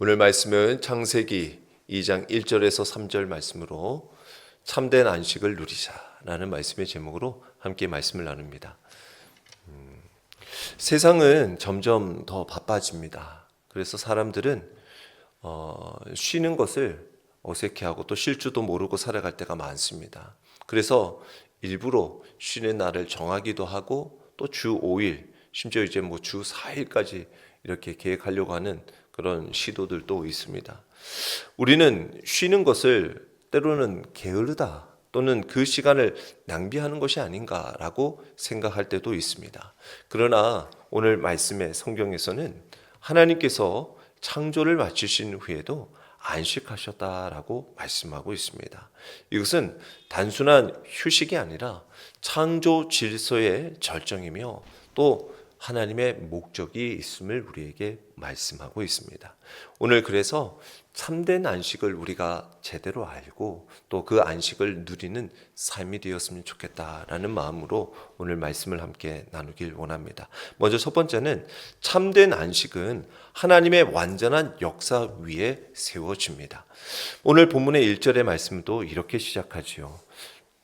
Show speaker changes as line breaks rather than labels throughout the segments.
오늘 말씀은 창세기 2장 1절에서 3절 말씀으로 참된 안식을 누리자라는 말씀의 제목으로 함께 말씀을 나눕니다. 음, 세상은 점점 더 바빠집니다. 그래서 사람들은 어, 쉬는 것을 어색해하고 또 쉴 줄도 모르고 살아갈 때가 많습니다. 그래서 일부러 쉬는 날을 정하기도 하고 또 주 5일, 심지어 이제 뭐 주 4일까지 이렇게 계획하려고 하는 그런 시도들도 있습니다. 우리는 쉬는 것을 때로는 게으르다 또는 그 시간을 낭비하는 것이 아닌가라고 생각할 때도 있습니다. 그러나 오늘 말씀의 성경에서는 하나님께서 창조를 마치신 후에도 안식하셨다라고 말씀하고 있습니다. 이것은 단순한 휴식이 아니라 창조 질서의 절정이며 또 하나님의 목적이 있음을 우리에게 말씀하고 있습니다. 오늘 그래서 참된 안식을 우리가 제대로 알고 또 그 안식을 누리는 삶이 되었으면 좋겠다라는 마음으로 오늘 말씀을 함께 나누길 원합니다. 먼저 첫 번째는 참된 안식은 하나님의 완전한 역사 위에 세워집니다. 오늘 본문의 1절의 말씀도 이렇게 시작하지요.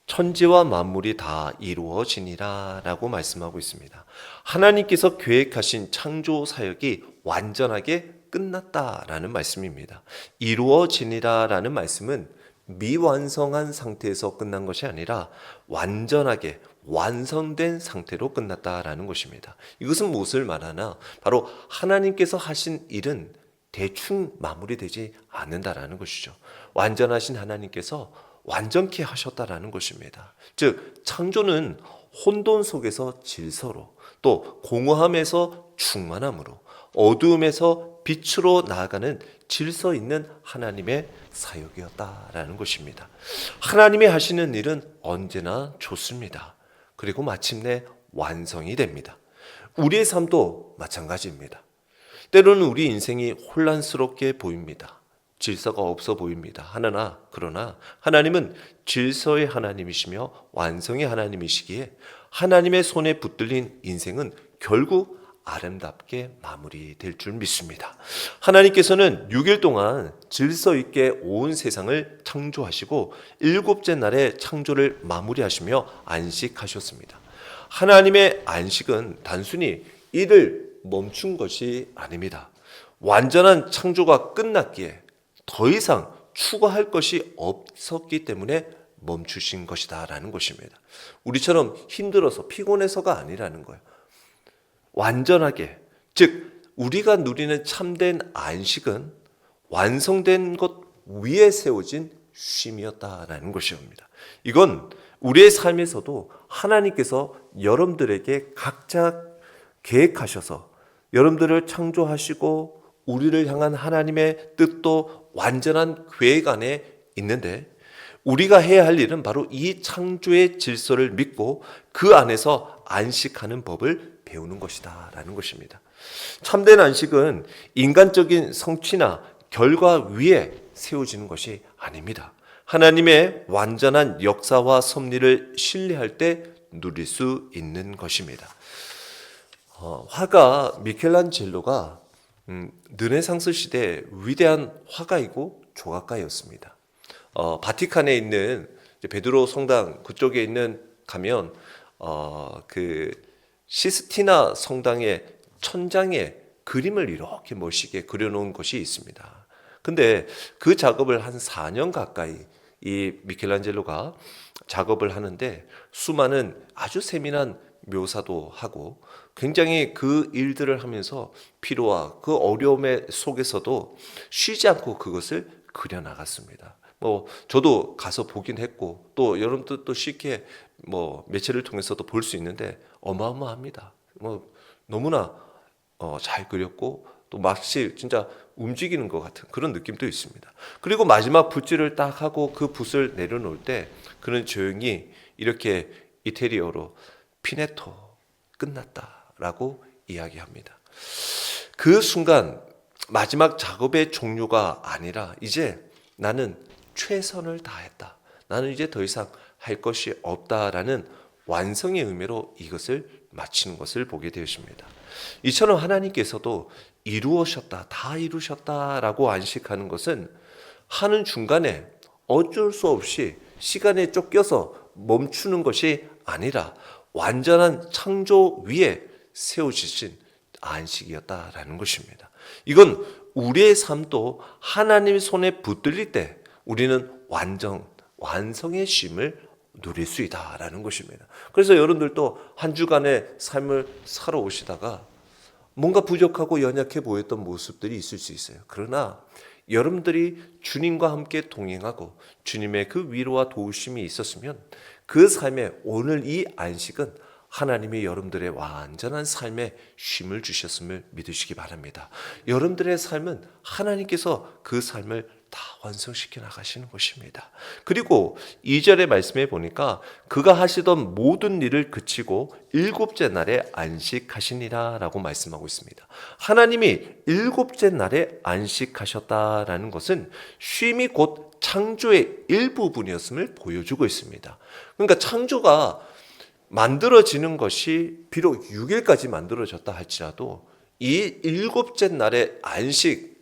천지와 만물이 다 이루어지니라 라고 말씀하고 있습니다. 하나님께서 계획하신 창조 사역이 완전하게 끝났다라는 말씀입니다. 이루어지니라 라는 말씀은 미완성한 상태에서 끝난 것이 아니라 완전하게 완성된 상태로 끝났다라는 것입니다. 이것은 무엇을 말하나? 바로 하나님께서 하신 일은 대충 마무리되지 않는다라는 것이죠. 완전하신 하나님께서 완전케 하셨다라는 것입니다. 즉 창조는 혼돈 속에서 질서로 또 공허함에서 충만함으로 어두움에서 빛으로 나아가는 질서 있는 하나님의 사역이었다라는 것입니다. 하나님이 하시는 일은 언제나 좋습니다. 그리고 마침내 완성이 됩니다. 우리의 삶도 마찬가지입니다. 때로는 우리 인생이 혼란스럽게 보입니다. 질서가 없어 보입니다. 하나나 그러나 하나님은 질서의 하나님이시며 완성의 하나님이시기에 하나님의 손에 붙들린 인생은 결국 아름답게 마무리될 줄 믿습니다. 하나님께서는 6일 동안 질서 있게 온 세상을 창조하시고 일곱째 날에 창조를 마무리하시며 안식하셨습니다. 하나님의 안식은 단순히 일을 멈춘 것이 아닙니다. 완전한 창조가 끝났기에 더 이상 추가할 것이 없었기 때문에 멈추신 것이다라는 것입니다. 우리처럼 힘들어서 피곤해서가 아니라는 거예요. 완전하게 즉 우리가 누리는 참된 안식은 완성된 것 위에 세워진 쉼이었다라는 것입니다. 이건 우리의 삶에서도 하나님께서 여러분들에게 각자 계획하셔서 여러분들을 창조하시고 우리를 향한 하나님의 뜻도 완전한 계획 안에 있는데 우리가 해야 할 일은 바로 이 창조의 질서를 믿고 그 안에서 안식하는 법을 배우는 것이다라는 것입니다. 참된 안식은 인간적인 성취나 결과 위에 세워지는 것이 아닙니다. 하나님의 완전한 역사와 섭리를 신뢰할 때 누릴 수 있는 것입니다. 어, 화가 미켈란젤로가 음, 르네상스 시대 위대한 화가이고 조각가였습니다. 어, 바티칸에 있는 베드로 성당 그쪽에 있는 가면 어, 그 시스티나 성당의 천장에 그림을 이렇게 멋있게 그려놓은 것이 있습니다. 근데 그 작업을 한 4년 가까이 이 미켈란젤로가 작업을 하는데 수많은 아주 세밀한 묘사도 하고 굉장히 그 일들을 하면서 피로와 그 어려움의 속에서도 쉬지 않고 그것을 그려 나갔습니다. 뭐 저도 가서 보긴 했고 또 여러분도 또 쉽게 뭐 매체를 통해서도 볼 수 있는데 어마어마합니다. 뭐 너무나 어, 잘 그렸고 또 마치 진짜 움직이는 것 같은 그런 느낌도 있습니다. 그리고 마지막 붓질을 딱 하고 그 붓을 내려놓을 때 그는 조용히 이렇게 이태리어로 피네토 끝났다 라고 이야기합니다. 그 순간 마지막 작업의 종료가 아니라 이제 나는 최선을 다했다. 나는 이제 더 이상 할 것이 없다라는 완성의 의미로 이것을 마치는 것을 보게 되었습니다. 이처럼 하나님께서도 이루어셨다, 다 이루셨다라고 안식하는 것은 하는 중간에 어쩔 수 없이 시간에 쫓겨서 멈추는 것이 아니라 완전한 창조 위에 세워지신 안식이었다라는 것입니다. 이건 우리의 삶도 하나님의 손에 붙들릴 때 우리는 완전 완성의 쉼을 누릴 수 있다라는 것입니다. 그래서 여러분들도 한 주간의 삶을 살아오시다가 뭔가 부족하고 연약해 보였던 모습들이 있을 수 있어요. 그러나 여러분들이 주님과 함께 동행하고 주님의 그 위로와 도우심이 있었으면 그 삶에 오늘 이 안식은 하나님이 여러분들의 완전한 삶에 쉼을 주셨음을 믿으시기 바랍니다. 여러분들의 삶은 하나님께서 그 삶을 다 완성시켜 나가시는 것입니다. 그리고 2절의 말씀에 보니까 그가 하시던 모든 일을 그치고 일곱째 날에 안식하시니라 라고 말씀하고 있습니다. 하나님이 일곱째 날에 안식하셨다라는 것은 쉼이 곧 창조의 일부분이었음을 보여주고 있습니다. 그러니까 창조가 만들어지는 것이 비록 6일까지 만들어졌다 할지라도 이 일곱째 날의 안식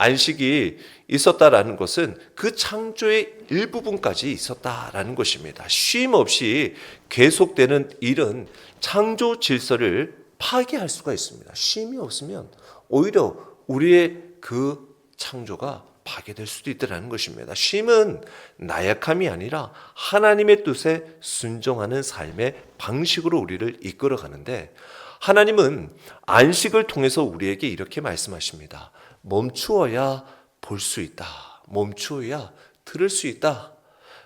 안식이 있었다라는 것은 그 창조의 일부분까지 있었다라는 것입니다. 쉼 없이 계속되는 일은 창조 질서를 파괴할 수가 있습니다. 쉼이 없으면 오히려 우리의 그 창조가 파괴될 수도 있다는 것입니다. 쉼은 나약함이 아니라 하나님의 뜻에 순종하는 삶의 방식으로 우리를 이끌어 가는데 하나님은 안식을 통해서 우리에게 이렇게 말씀하십니다. 멈추어야 볼 수 있다. 멈추어야 들을 수 있다.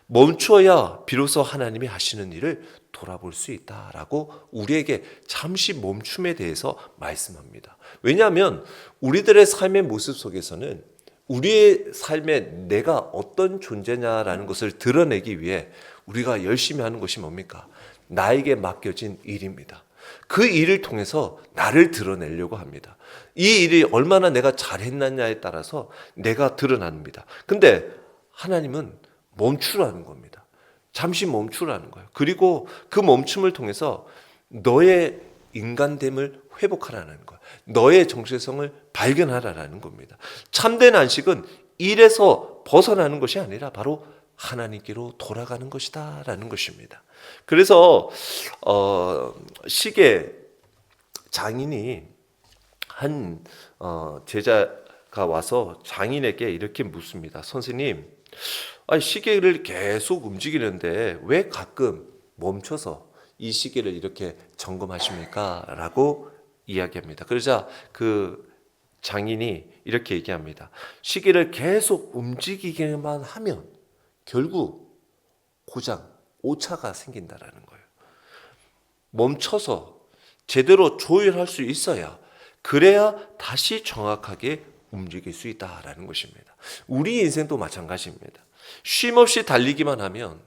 멈추어야 비로소 하나님이 하시는 일을 돌아볼 수 있다라고 우리에게 잠시 멈춤에 대해서 말씀합니다. 왜냐하면 우리들의 삶의 모습 속에서는 우리의 삶에 내가 어떤 존재냐라는 것을 드러내기 위해 우리가 열심히 하는 것이 뭡니까? 나에게 맡겨진 일입니다. 그 일을 통해서 나를 드러내려고 합니다. 이 일이 얼마나 내가 잘했느냐에 따라서 내가 드러납니다. 근데 하나님은 멈추라는 겁니다. 잠시 멈추라는 거예요. 그리고 그 멈춤을 통해서 너의 인간됨을 회복하라는 거예요. 너의 정체성을 발견하라는 겁니다. 참된 안식은 일에서 벗어나는 것이 아니라 바로 하나님께로 돌아가는 것이다라는 것입니다. 그래서 어, 시계 장인이 한 어, 제자가 와서 장인에게 이렇게 묻습니다. 선생님, 아니, 시계를 계속 움직이는데 왜 가끔 멈춰서 이 시계를 이렇게 점검하십니까? 라고 이야기합니다. 그러자 그 장인이 이렇게 얘기합니다. 시계를 계속 움직이게만 하면 결국 고장, 오차가 생긴다라는 거예요. 멈춰서 제대로 조율할 수 있어야 그래야 다시 정확하게 움직일 수 있다라는 것입니다. 우리 인생도 마찬가지입니다. 쉼 없이 달리기만 하면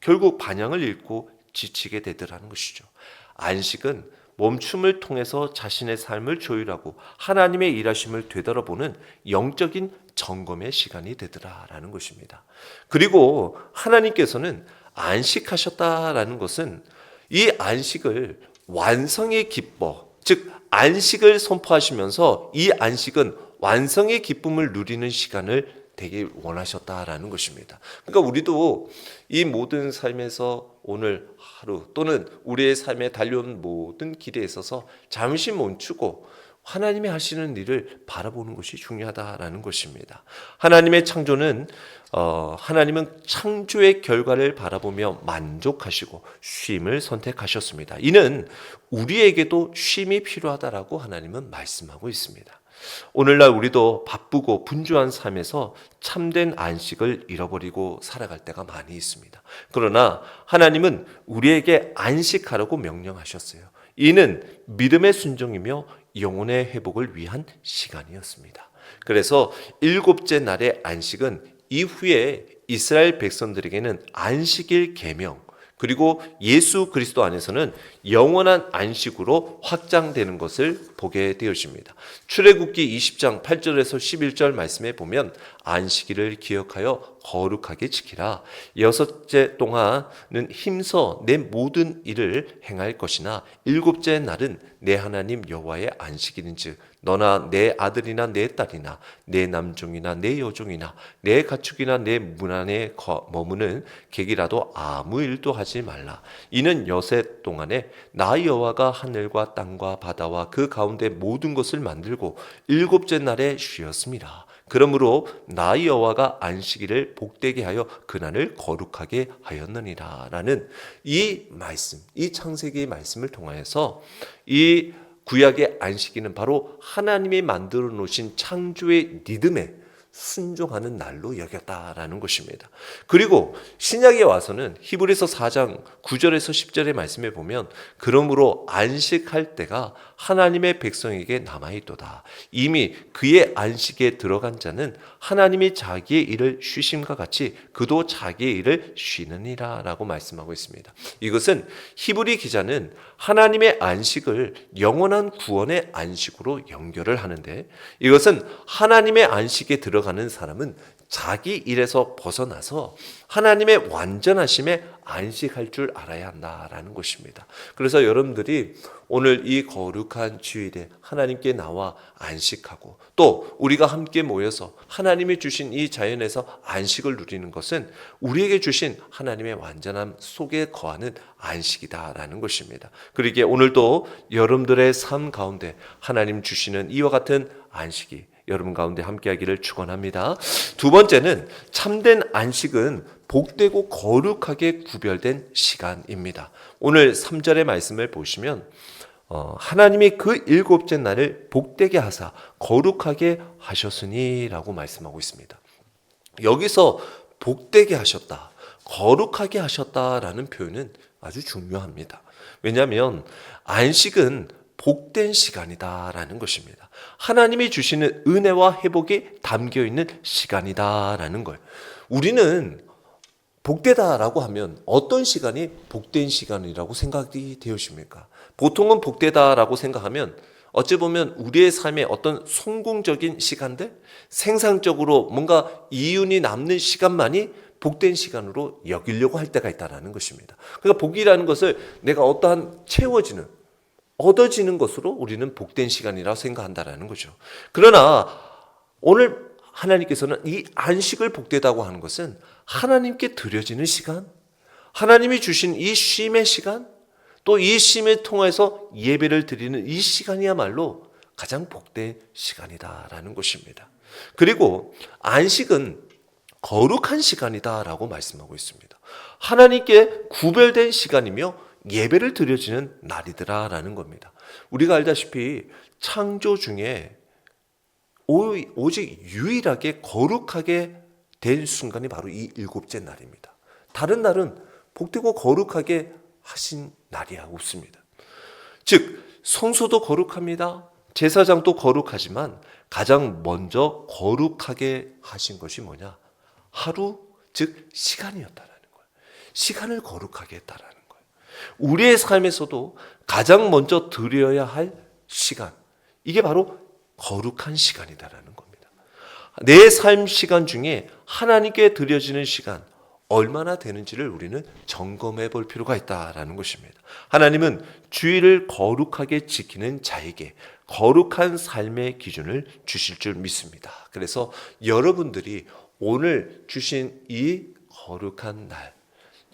결국 반향을 잃고 지치게 되더라는 것이죠. 안식은 멈춤을 통해서 자신의 삶을 조율하고 하나님의 일하심을 되돌아보는 영적인 점검의 시간이 되더라라는 것입니다. 그리고 하나님께서는 안식하셨다라는 것은 이 안식을 완성의 기뻐, 즉 안식을 선포하시면서 이 안식은 완성의 기쁨을 누리는 시간을 되게 원하셨다라는 것입니다. 그러니까 우리도 이 모든 삶에서 오늘 하루 또는 우리의 삶에 달려온 모든 길에 있어서 잠시 멈추고 하나님이 하시는 일을 바라보는 것이 중요하다라는 것입니다. 하나님의 창조는 어, 하나님은 창조의 결과를 바라보며 만족하시고 쉼을 선택하셨습니다. 이는 우리에게도 쉼이 필요하다라고 하나님은 말씀하고 있습니다. 오늘날 우리도 바쁘고 분주한 삶에서 참된 안식을 잃어버리고 살아갈 때가 많이 있습니다. 그러나 하나님은 우리에게 안식하라고 명령하셨어요. 이는 믿음의 순종이며 영혼의 회복을 위한 시간이었습니다. 그래서 일곱째 날의 안식은 이후에 이스라엘 백성들에게는 안식일 계명 그리고 예수 그리스도 안에서는 영원한 안식으로 확장되는 것을 보게 되어집니다. 출애굽기 20장 8절에서 11절 말씀에 보면 안식일을 기억하여 거룩하게 지키라. 여섯째 동안은 힘써 내 모든 일을 행할 것이나 일곱째 날은 내 하나님 여호와의 안식일인즉 너나 내 아들이나 내 딸이나 내 남종이나 내 여종이나 내 가축이나 내 문 안에 거- 머무는 객이라도 아무 일도 하지 말라. 이는 여섯 동안에 나 여호와가 하늘과 땅과 바다와 그 가운데 모든 것을 만들고 일곱째 날에 쉬었습니다. 그러므로 나 여호와가 안식일을 복되게 하여 그날을 거룩하게 하였느니라라는 이 말씀, 이 창세기 말씀을 통하여서 이 구약의 안식일은 바로 하나님이 만들어 놓으신 창조의 리듬에 순종하는 날로 여겼다라는 것입니다. 그리고 신약에 와서는 히브리서 4장 9절에서 10절의 말씀에 보면 그러므로 안식할 때가 하나님의 백성에게 남아 있도다. 이미 그의 안식에 들어간 자는 하나님이 자기의 일을 쉬심과 같이 그도 자기의 일을 쉬느니라 라고 말씀하고 있습니다. 이것은 히브리 기자는 하나님의 안식을 영원한 구원의 안식으로 연결을 하는데 이것은 하나님의 안식에 들어가는 사람은 자기 일에서 벗어나서 하나님의 완전하심에 안식할 줄 알아야 한다라는 것입니다. 그래서 여러분들이 오늘 이 거룩한 주일에 하나님께 나와 안식하고 또 우리가 함께 모여서 하나님이 주신 이 자연에서 안식을 누리는 것은 우리에게 주신 하나님의 완전함 속에 거하는 안식이다라는 것입니다. 그러기에 오늘도 여러분들의 삶 가운데 하나님 주시는 이와 같은 안식이 여러분 가운데 함께하기를 축원합니다. 두 번째는 참된 안식은 복되고 거룩하게 구별된 시간입니다. 오늘 3절의 말씀을 보시면 어, 하나님이 그 일곱째 날을 복되게 하사 거룩하게 하셨으니라고 말씀하고 있습니다. 여기서 복되게 하셨다, 거룩하게 하셨다라는 표현은 아주 중요합니다. 왜냐하면 안식은 복된 시간이다라는 것입니다. 하나님이 주시는 은혜와 회복이 담겨 있는 시간이다라는 거예요. 우리는 복되다라고 하면 어떤 시간이 복된 시간이라고 생각이 되어집니까? 보통은 복되다라고 생각하면 어찌 보면 우리의 삶의 어떤 성공적인 시간들, 생산적으로 뭔가 이윤이 남는 시간만이 복된 시간으로 여기려고 할 때가 있다라는 것입니다. 그러니까 복이라는 것을 내가 어떠한 채워지는 얻어지는 것으로 우리는 복된 시간이라고 생각한다라는 거죠. 그러나 오늘 하나님께서는 이 안식을 복되다고 하는 것은 하나님께 드려지는 시간, 하나님이 주신 이 쉼의 시간, 또 이 쉼을 통해서 예배를 드리는 이 시간이야말로 가장 복된 시간이다라는 것입니다. 그리고 안식은 거룩한 시간이다라고 말씀하고 있습니다. 하나님께 구별된 시간이며 예배를 드려지는 날이더라라는 겁니다. 우리가 알다시피 창조 중에 오- 오직 유일하게 거룩하게 된 순간이 바로 이 일곱째 날입니다. 다른 날은 복되고 거룩하게 하신 날이야 없습니다. 즉 성소도 거룩합니다. 제사장도 거룩하지만 가장 먼저 거룩하게 하신 것이 뭐냐? 하루 즉 시간이었다라는 거예요. 시간을 거룩하게 했다라는. 우리의 삶에서도 가장 먼저 드려야 할 시간 이게 바로 거룩한 시간이다라는 겁니다. 내 삶 시간 중에 하나님께 드려지는 시간 얼마나 되는지를 우리는 점검해 볼 필요가 있다라는 것입니다. 하나님은 주의를 거룩하게 지키는 자에게 거룩한 삶의 기준을 주실 줄 믿습니다. 그래서 여러분들이 오늘 주신 이 거룩한 날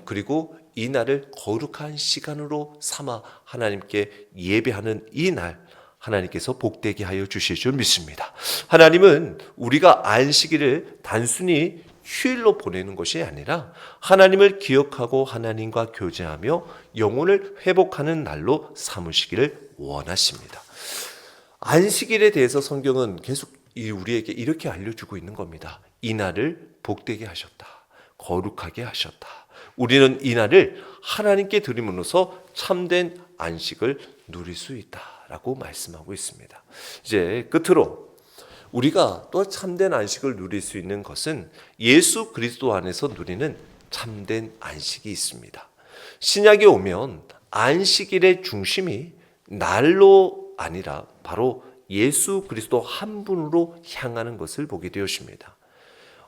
그리고 이 날을 거룩한 시간으로 삼아 하나님께 예배하는 이 날 하나님께서 복되게 하여 주실 줄 믿습니다. 하나님은 우리가 안식일을 단순히 휴일로 보내는 것이 아니라 하나님을 기억하고 하나님과 교제하며 영혼을 회복하는 날로 삼으시기를 원하십니다. 안식일에 대해서 성경은 계속 이 우리에게 이렇게 알려주고 있는 겁니다. 이 날을 복되게 하셨다. 거룩하게 하셨다. 우리는 이 날을 하나님께 드림으로써 참된 안식을 누릴 수 있다라고 말씀하고 있습니다. 이제 끝으로 우리가 또 참된 안식을 누릴 수 있는 것은 예수 그리스도 안에서 누리는 참된 안식이 있습니다. 신약에 오면 안식일의 중심이 날로 아니라 바로 예수 그리스도 한 분으로 향하는 것을 보게 되었습니다.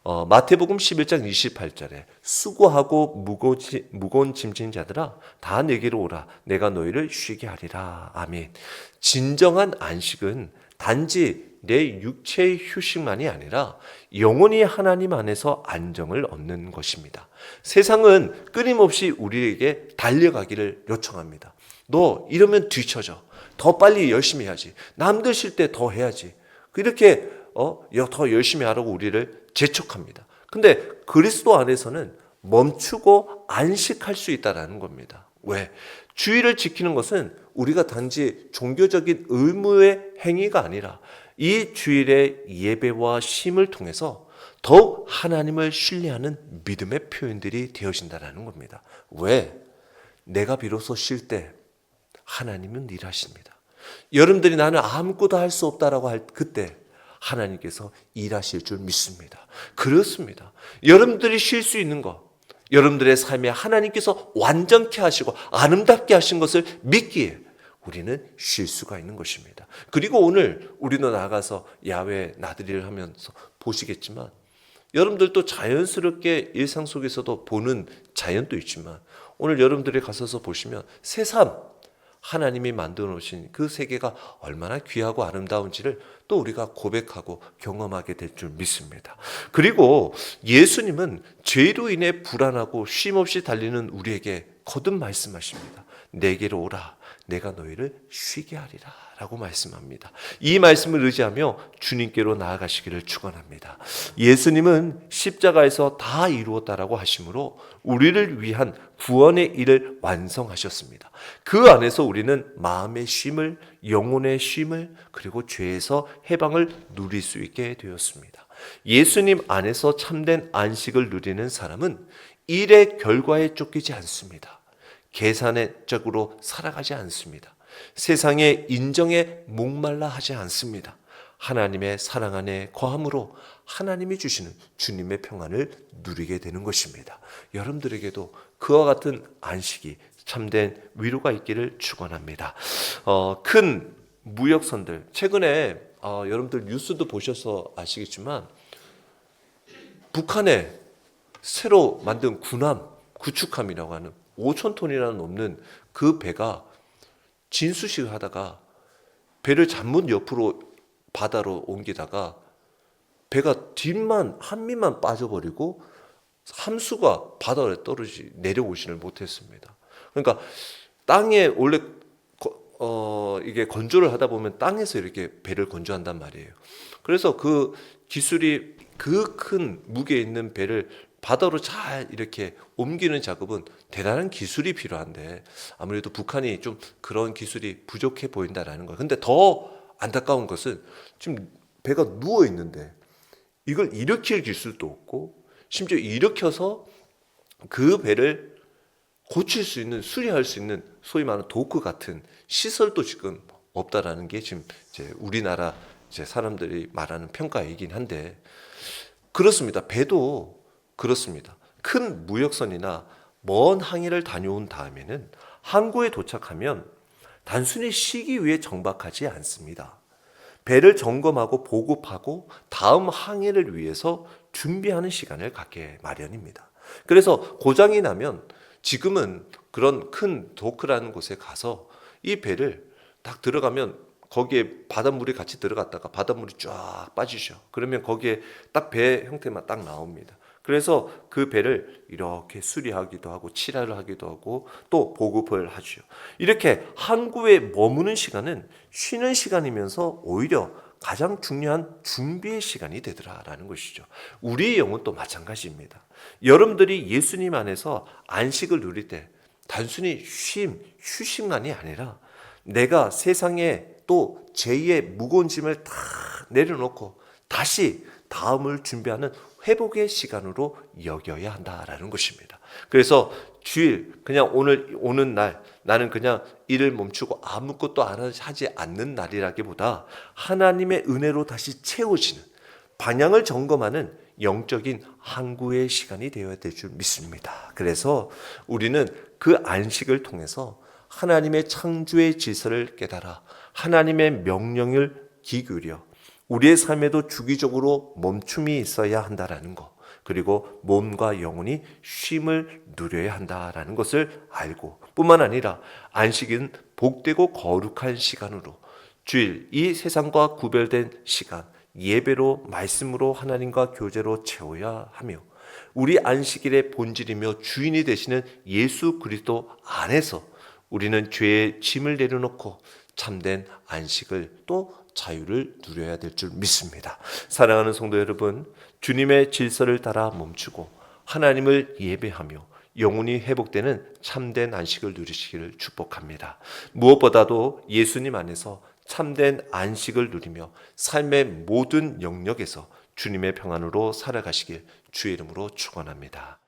어, 마태복음 11장 28절에 수고하고 무거지, 무거운 짐진 자들아 다 내게로 오라. 내가 너희를 쉬게 하리라. 아멘. 진정한 안식은 단지 내 육체의 휴식만이 아니라 영원히 하나님 안에서 안정을 얻는 것입니다. 세상은 끊임없이 우리에게 달려가기를 요청합니다. 너 이러면 뒤처져. 더 빨리 열심히 해야지. 남들 쉴 때 더 해야지. 이렇게 어, 더 열심히 하라고 우리를 재촉합니다. 근데 그리스도 안에서는 멈추고 안식할 수 있다라는 겁니다. 왜? 주의를 지키는 것은 우리가 단지 종교적인 의무의 행위가 아니라 이 주일의 예배와 쉼을 통해서 더욱 하나님을 신뢰하는 믿음의 표현들이 되어진다라는 겁니다. 왜? 내가 비로소 쉴 때 하나님은 일하십니다. 여러분들이 나는 아무것도 할 수 없다라고 할 그때 하나님께서 일하실 줄 믿습니다. 그렇습니다. 여러분들이 쉴 수 있는 것, 여러분들의 삶에 하나님께서 완전케 하시고 아름답게 하신 것을 믿기에 우리는 쉴 수가 있는 것입니다. 그리고 오늘 우리도 나가서 야외 나들이를 하면서 보시겠지만 여러분들도 자연스럽게 일상 속에서도 보는 자연도 있지만 오늘 여러분들이 가서서 보시면 새삼 하나님이 만들어 놓으신 그 세계가 얼마나 귀하고 아름다운지를 또 우리가 고백하고 경험하게 될 줄 믿습니다. 그리고 예수님은 죄로 인해 불안하고 쉼없이 달리는 우리에게 거듭 말씀하십니다. 내게로 오라. 내가 너희를 쉬게 하리라. 라고 말씀합니다. 이 말씀을 의지하며 주님께로 나아가시기를 축원합니다. 예수님은 십자가에서 다 이루었다라고 하심으로 우리를 위한 구원의 일을 완성하셨습니다. 그 안에서 우리는 마음의 쉼을 영혼의 쉼을 그리고 죄에서 해방을 누릴 수 있게 되었습니다. 예수님 안에서 참된 안식을 누리는 사람은 일의 결과에 쫓기지 않습니다. 계산적으로 살아가지 않습니다. 세상의 인정에 목말라 하지 않습니다. 하나님의 사랑 안에 거함으로 하나님이 주시는 주님의 평안을 누리게 되는 것입니다. 여러분들에게도 그와 같은 안식이 참된 위로가 있기를 축원합니다. 어, 큰 무역선들 최근에 어, 여러분들 뉴스도 보셔서 아시겠지만 북한에 새로 만든 군함 구축함이라고 하는 5천 톤이나 넘는 그 배가 진수식을 하다가 배를 잘못 옆으로 바다로 옮기다가 배가 뒷만 한미만 빠져버리고 함수가 바다에 떨어지 내려오지를 못했습니다. 그러니까 땅에 원래 어 이게 건조를 하다 보면 땅에서 이렇게 배를 건조한단 말이에요. 그래서 그 기술이 그 큰 무게 있는 배를 바다로 잘 이렇게 옮기는 작업은 대단한 기술이 필요한데 아무래도 북한이 좀 그런 기술이 부족해 보인다라는 거예요. 근데 더 안타까운 것은 지금 배가 누워 있는데 이걸 일으킬 기술도 없고 심지어 일으켜서 그 배를 고칠 수 있는 수리할 수 있는 소위 말하는 도크 같은 시설도 지금 없다라는 게 지금 이제 우리나라 이제 사람들이 말하는 평가이긴 한데 그렇습니다. 배도 그렇습니다. 큰 무역선이나 먼 항해를 다녀온 다음에는 항구에 도착하면 단순히 쉬기 위해 정박하지 않습니다. 배를 점검하고 보급하고 다음 항해를 위해서 준비하는 시간을 갖게 마련입니다. 그래서 고장이 나면 지금은 그런 큰 도크라는 곳에 가서 이 배를 딱 들어가면 거기에 바닷물이 같이 들어갔다가 바닷물이 쫙 빠지죠. 그러면 거기에 딱 배 형태만 딱 나옵니다. 그래서 그 배를 이렇게 수리하기도 하고 칠하를 하기도 하고 또 보급을 하죠. 이렇게 항구에 머무는 시간은 쉬는 시간이면서 오히려 가장 중요한 준비의 시간이 되더라라는 것이죠. 우리의 영혼도 마찬가지입니다. 여러분들이 예수님 안에서 안식을 누릴 때 단순히 쉼, 휴식만이 아니라 내가 세상에 또 제2의 무거운 짐을 다 내려놓고 다시 다음을 준비하는 회복의 시간으로 여겨야 한다라는 것입니다. 그래서 주일 그냥 오늘 오는 날 나는 그냥 일을 멈추고 아무것도 안 하지 않는 날이라기보다 하나님의 은혜로 다시 채워지는 방향을 점검하는 영적인 항구의 시간이 되어야 될 줄 믿습니다. 그래서 우리는 그 안식을 통해서 하나님의 창조의 질서를 깨달아 하나님의 명령을 기울여 우리의 삶에도 주기적으로 멈춤이 있어야 한다라는 것. 그리고 몸과 영혼이 쉼을 누려야 한다라는 것을 알고 뿐만 아니라 안식은 복되고 거룩한 시간으로 주일 이 세상과 구별된 시간 예배로 말씀으로 하나님과 교제로 채워야 하며 우리 안식일의 본질이며 주인이 되시는 예수 그리스도 안에서 우리는 죄의 짐을 내려놓고 참된 안식을 또 자유를 누려야 될 줄 믿습니다. 사랑하는 성도 여러분, 주님의 질서를 따라 멈추고 하나님을 예배하며 영혼이 회복되는 참된 안식을 누리시기를 축복합니다. 무엇보다도 예수님 안에서 참된 안식을 누리며 삶의 모든 영역에서 주님의 평안으로 살아가시길 주의 이름으로 축원합니다.